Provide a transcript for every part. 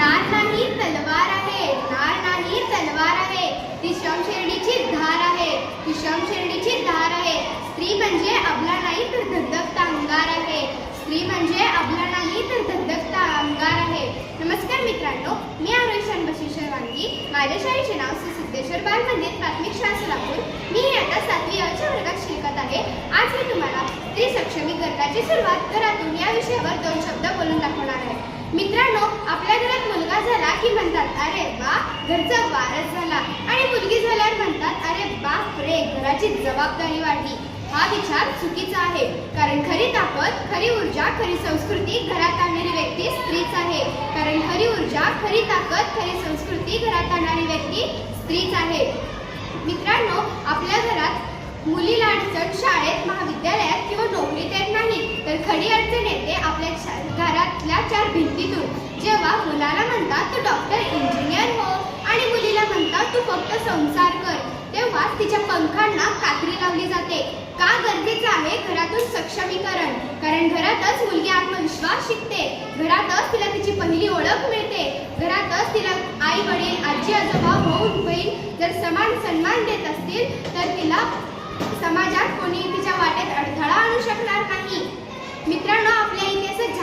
नार नाही तलवार आहे. नार नाही तलवार आहे. ती शिर्डीची धार आहे. ती शिर्डीची धार आहे. स्त्री म्हणजे अबला नाही तर धगधगता अंगार आहे. स्त्री म्हणजे अबला नाही तर धगधगता अंगार आहे. नमस्कार मित्रांनो मी आरोशान बशीश्वर वांगी माझ्या शाळेचे नाव श्री सिद्धेश्वर बाल मंदिर प्राथमिक शाळा सोलापूर. मी आता सातवी अच्या वर्गात शिकत आहे. आज मी तुम्हाला ते सक्षमी गरजाची सुरुवात घरातून या विषयावर दोन शब्द बोलून दाखवणार आहे. मित्रांनो आपल्या की म्हणतात अरे वा घरचा वारस झाला आणि मुलगी झाल्यावर म्हणतात अरे बाप रे घराची जबाबदारी वाढली. हा विचार चुकीचा आहे. कारण खरी ताकद खरी ऊर्जा खरी संस्कृती घरात आणणारी व्यक्ती स्त्रीच आहे. कारण खरी ऊर्जा खरी ताकद खरी संस्कृती घरात आणणारी व्यक्ती स्त्रीच आहे. मित्रांनो आपल्या घरात मुलीला अडचण शाळेत महाविद्यालयात किंवा नोकरीत येत नाही. तर खरी अडचण येत. घरातल्या चार भिंतीतून. जेव्हा मुलाला म्हणतात तू डॉक्टर इंजिनियर हो आणि मुलीला म्हणतात तू फक्त संसार कर तेव्हा तिच्या पंखांना कात्री लावली जाते. का गरजेचं आहे घरातून सक्षमीकरण? कारण घरातच मुलगी आत्मविश्वास शिकते. घरातच तिला तिची पहिली ओळख मिळते. घरातच तिला आई वडील आजी आजोबा भाऊ बहीण जर समान सन्मान देत असतील तर तिला समाजात कोणी तिच्या वाटेत अडथळा आणू शकतो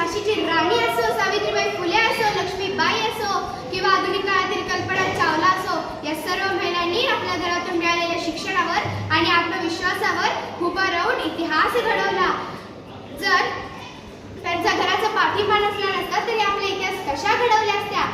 झाशीची राणी असो सावित्रीबाई फुले असो लक्ष्मीबाई असो किंवा आधुनिक काळातील कल्पना चावला असो या सर्व महिलांनी आपल्या घरातून मिळालेल्या शिक्षणावर आणि आत्मविश्वासावर उभा राहून इतिहास घडवला. जर त्यांचा घराचा पाठिंबा नसला नसता तरी आपला इतिहास कशा घडवल्या असत्या?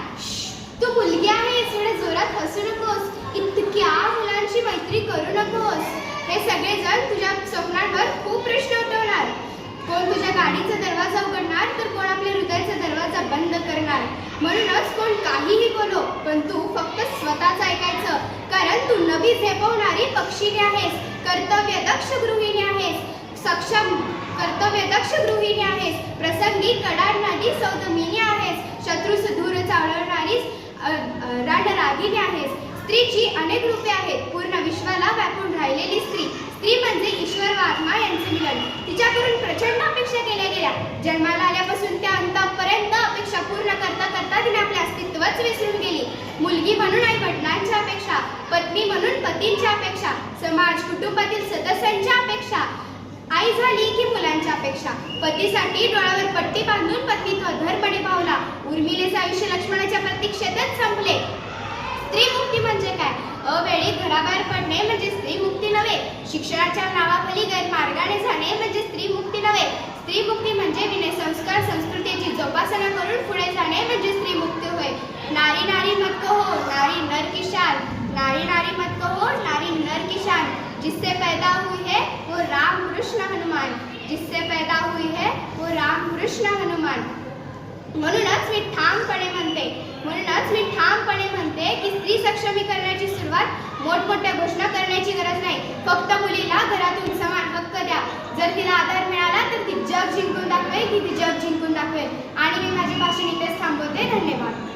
तुझ्या गाडीचा दरवाजा उघडणार तर कोण आपल्या हृदयाचा दरवाजा बंद करणार? म्हणूनच कोण काहीही बोलो पण तू फक्त स्वतःच ऐकायचं. कारण तू नवी झेपवणारी पक्षीने आहेस कर्तव्यदक्ष गृहिणी आहेस सक्षम कर्तव्यदक्ष गृहिणी आहेस प्रसंगी कडाडणारी सौदमिनी आहेस शत्रूस दूर चालवणारी अ, रणरागिणी आहेस. स्त्रीची अनेक रूपे आहेत पूर्ण विश्वाला व्यापून राहिलेली स्त्री. स्त्री म्हणजे महात्मा आत्मा यांचे मिलन तिच्याकडून प्रचंड अपेक्षा केल्या गेल्या. जन्माला आल्यापासून त्या अंतापर्यंत अपेक्षा पूर्ण करता करता तिने आपले अस्तित्वच विसरून गेली. मुलगी म्हणून आई वडिलांच्या अपेक्षा पत्नी म्हणून पतींच्या अपेक्षा समाज कुटुंबातील सदस्यांच्या अपेक्षा आई झाली की मुलांच्या अपेक्षा. पतीसाठी डोळ्यावर पट्टी बांधून पत्नीत्व धरपणे पावला. उर्मिलेचे आयुष्य लक्ष्मणाच्या प्रतीक्षेतच संपले. स्त्री मुक्ती म्हणजे काय अवेळी घराबाहेर पडणे म्हणजे स्त्री मुक्ती नव्हे शिक्षणाच्या नावाखाली गैरमार्गाने जाणे म्हणजे स्त्री मुक्ती नव्हे. स्त्री मुक्ती म्हणजे विनय संस्कार संस्कृतीची जोपासना करून पुढे जाणे म्हणजे स्त्री मुक्ती होय. नारी नारी मत कहो नारी नर की शान नारी नारी मत कहो नारी नर की शान जिससे पैदा हुई है वो राम कृष्ण हनुमान. जिससे पैदा हुई है वो राम कृष्ण हनुमान. म्हणूनच मी ठामपणे म्हणते म्हणूनच मी ठामपणे म्हणते की स्त्री सक्षमीकरणाची सुरुवात मोठमोठ्या घोषणा करण्याची गरज नाही. जिंकून दाखवेल की ती जग जिंकून दाखवेल आणि मी माझे भाषण इथेच थांबवते धन्यवाद